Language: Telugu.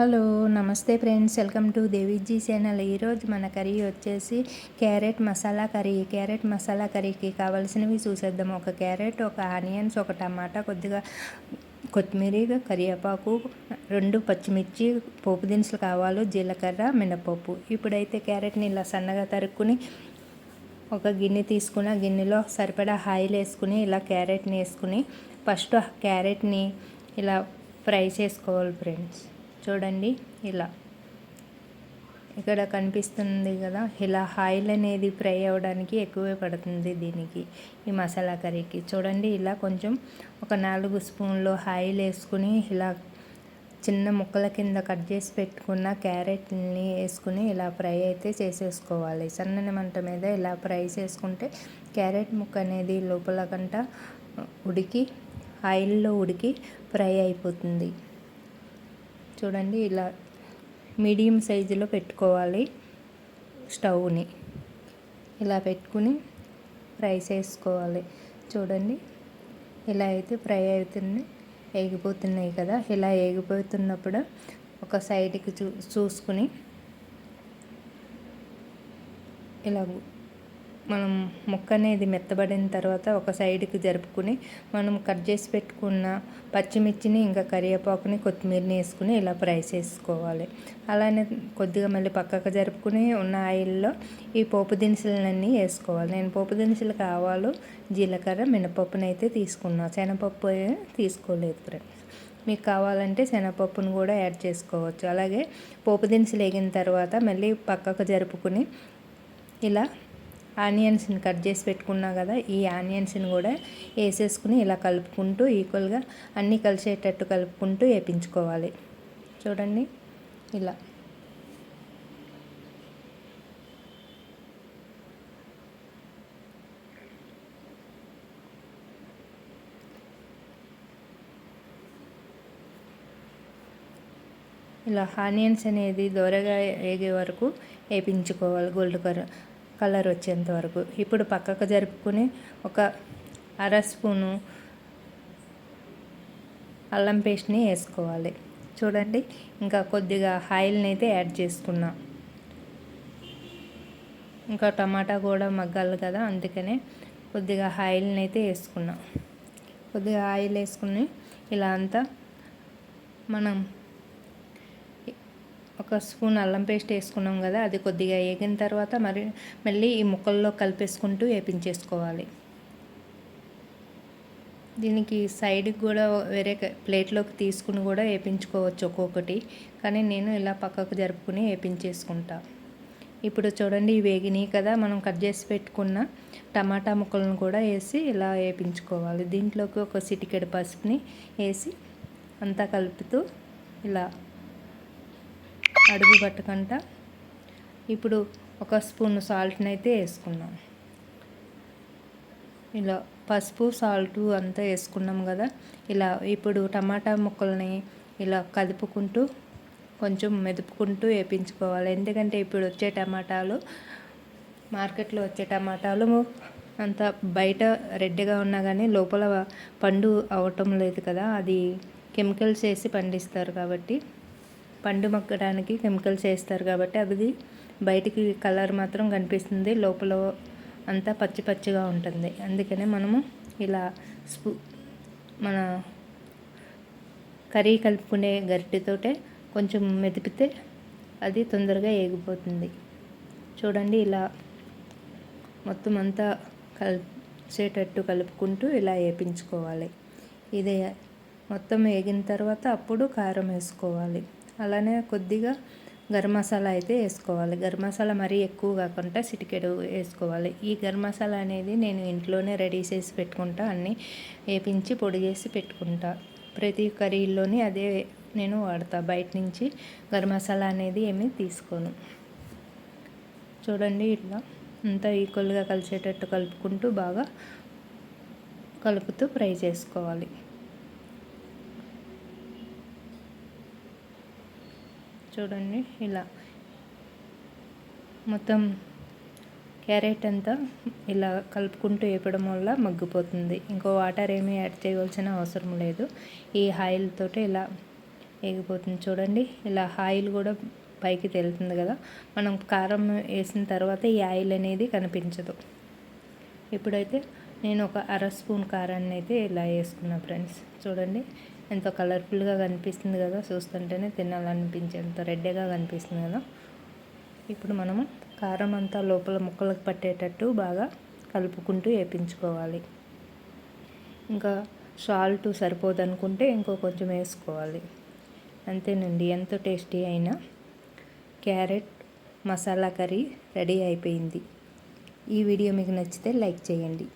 హలో నమస్తే friends. Welcome to Deviji channel. ఈరోజు మన కర్రీ వచ్చేసి carrot masala curry. Carrot masala కర్రీకి కావాల్సినవి చూసేద్దాం. ఒక క్యారెట్ ఒక ఆనియన్స్ ఒక టమాటా కొద్దిగా కొత్తిమీర కరివేపాకు రెండు పచ్చిమిర్చి పోపు దినుసులు కావాలి జీలకర్ర మినపప్పు. ఇప్పుడైతే క్యారెట్ని ఇలా సన్నగా తరుక్కుని ఒక గిన్నె తీసుకుని గిన్నెలో సరిపడా ఆయిల్ వేసుకుని ఇలా క్యారెట్ని వేసుకుని ఫస్ట్ క్యారెట్ని ఇలా ఫ్రై చేసుకోవాలి ఫ్రెండ్స్. చూడండి ఇలా. ఇక్కడ కనిపిస్తుంది కదా ఇలా ఆయిల్ అనేది ఫ్రై అవ్వడానికి ఎక్కువే పడుతుంది దీనికి ఈ మసాలా కర్రీకి. చూడండి ఇలా కొంచెం ఒక నాలుగు స్పూన్లు ఆయిల్ వేసుకుని ఇలా చిన్న ముక్కల కింద కట్ చేసి పెట్టుకున్న క్యారెట్ని వేసుకుని ఇలా ఫ్రై అయితే చేసేసుకోవాలి. సన్నని మంట మీద ఇలా ఫ్రై చేసుకుంటే క్యారెట్ ముక్క అనేది లోపల కంట ఉడికి ఆయిల్లో ఉడికి ఫ్రై అయిపోతుంది. చూడండి ఇలా మీడియం సైజులో పెట్టుకోవాలి స్టవ్ని. ఇలా పెట్టుకుని ఫ్రై చేసుకోవాలి. చూడండి ఇలా అయితే ఫ్రై అవుతుంది వేగిపోతున్నాయి కదా. ఇలా వేగిపోతున్నప్పుడు ఒక సైడ్కి చూ చూసుకుని ఇలా మనం ముక్క అనేది మెత్తబడిన తర్వాత ఒక సైడ్కి జరుపుకుని మనం కట్ చేసి పెట్టుకున్న పచ్చిమిర్చిని ఇంకా కరివేపాకుని కొత్తిమీరని వేసుకుని ఇలా ఫ్రై చేసుకోవాలి. అలానే కొద్దిగా మళ్ళీ పక్కకు జరుపుకుని ఉన్న ఆయిల్లో ఈ పోపు దినుసులన్నీ వేసుకోవాలి. నేను పోపు దినుసులు కావాలో జీలకర్ర మినపప్పునైతే అయితే తీసుకున్నాను శనగపప్పు తీసుకోలేదు ఫ్రెండ్స్. మీకు కావాలంటే శనగపప్పును కూడా యాడ్ చేసుకోవచ్చు. అలాగే పోపు దినుసులు వేగిన తర్వాత మళ్ళీ పక్కకు జరుపుకుని ఇలా ఆనియన్స్ని కట్ చేసి పెట్టుకున్నా కదా ఈ ఆనియన్స్ని కూడా వేసేసుకుని ఇలా కలుపుకుంటూ ఈక్వల్గా అన్నీ కలిసేటట్టు కలుపుకుంటూ వేపించుకోవాలి. చూడండి ఇలా. ఇలా ఆనియన్స్ అనేది దోరగా వేగే వరకు వేపించుకోవాలి గోల్డ్ కలర్. కలర్ వచ్చేంత వరకు. ఇప్పుడు పక్కకు జరుపుకుని ఒక అర స్పూను అల్లం పేస్ట్ని వేసుకోవాలి. చూడండి ఇంకా కొద్దిగా ఆయిల్ని అయితే యాడ్ చేసుకున్నా. ఇంకా టమాటా కూడా మగ్గాలి కదా అందుకనే కొద్దిగా ఆయిల్ని అయితే వేసుకున్నా. కొద్దిగా ఆయిల్ వేసుకుని ఇలా అంతా మనం ఒక స్పూన్ అల్లం పేస్ట్ వేసుకున్నాం కదా అది కొద్దిగా వేగిన తర్వాత మరి మళ్ళీ ఈ ముక్కల్లో కలిపేసుకుంటూ వేపించేసుకోవాలి. దీనికి సైడ్కి కూడా వేరే ప్లేట్లోకి తీసుకుని కూడా వేపించుకోవచ్చు ఒక్కొక్కటి కానీ నేను ఇలా పక్కకు జరుపుకుని వేపించేసుకుంటా. ఇప్పుడు చూడండి వేగినాయి కదా మనం కట్ చేసి పెట్టుకున్న టమాటా ముక్కలను కూడా వేసి ఇలా వేపించుకోవాలి. దీంట్లోకి ఒక సిటికెడు పసుపుని వేసి అంతా కలుపుతూ ఇలా అడుగు పట్టకుండా ఇప్పుడు ఒక స్పూన్ సాల్ట్ని అయితే వేసుకున్నాం ఇలా పసుపు సాల్ట్ అంతా వేసుకున్నాం కదా. ఇలా ఇప్పుడు టమాటా ముక్కల్ని ఇలా కదుపుకుంటూ కొంచెం మెదుపుకుంటూ వేపించుకోవాలి. ఎందుకంటే ఇప్పుడు వచ్చే టమాటాలు మార్కెట్లో వచ్చే టమాటాలు అంత బయట రెడ్డిగా ఉన్నా కానీ లోపల పండు అవటం లేదు కదా. అది కెమికల్స్ వేసి పండిస్తారు కాబట్టి. పండు మొక్కడానికి కెమికల్స్ వేస్తారు కాబట్టి అది బయటికి కలర్ మాత్రం కనిపిస్తుంది. లోపల అంతా పచ్చి పచ్చిగా ఉంటుంది. అందుకనే మనము ఇలా స్పూ మన కర్రీ కలుపుకునే గరిటెతోటే కొంచెం మెదిపితే అది తొందరగా ఏగిపోతుంది. చూడండి ఇలా మొత్తం అంతా కలిసేటట్టు కలుపుకుంటూ ఇలా వేపించుకోవాలి. ఇదే మొత్తం వేగిన తర్వాత అప్పుడు కారం వేసుకోవాలి. అలానే కొద్దిగా గరం మసాలా అయితే వేసుకోవాలి. గరం మసాలా మరీ ఎక్కువ కాకుండా సిటికెడు వేసుకోవాలి. ఈ గరం మసాలా అనేది నేను ఇంట్లోనే రెడీ చేసి పెట్టుకుంటా. అన్నీ వేపించి పొడి చేసి పెట్టుకుంటా. ప్రతి కర్రీల్లోని అదే నేను వాడతా. బయట నుంచి గరం మసాలా అనేది ఏమీ తీసుకోను. చూడండి ఇట్లా అంతా ఈక్వల్గా కలిసేటట్టు కలుపుకుంటూ బాగా కలుపుతూ ఫ్రై చేసుకోవాలి. చూడండి ఇలా. మొత్తం క్యారెట్ అంతా ఇలా కలుపుకుంటూ వేపడం వల్ల మగ్గిపోతుంది. ఇంకో వాటర్ ఏమీ యాడ్ చేయవలసిన అవసరం లేదు. ఈ ఆయిల్ తోటి ఇలా వేగిపోతుంది. చూడండి ఇలా ఆయిల్ కూడా పైకి తేలుతుంది కదా. మనం కారం వేసిన తర్వాత ఈ ఆయిల్ అనేది కనిపించదు. ఇప్పుడైతే నేను ఒక అర స్పూన్ కారాన్ని అయితే ఇలా వేసుకున్నా ఫ్రెండ్స్. చూడండి ఎంతో కలర్ఫుల్గా కనిపిస్తుంది కదా చూస్తుంటేనే తినాలనిపించేంత రెడ్గా కనిపిస్తుంది కదా. ఇప్పుడు మనము కారం అంతా లోపల ముక్కలకు పట్టేటట్టు బాగా కలుపుకుంటూ వేపించుకోవాలి. ఇంకా సాల్ట్ సరిపోదనుకుంటే ఇంకో కొంచెం వేసుకోవాలి. అంతేనండి ఎంతో టేస్టీ అయిన క్యారెట్ మసాలా కర్రీ రెడీ అయిపోయింది. ఈ వీడియో మీకు నచ్చితే లైక్ చేయండి.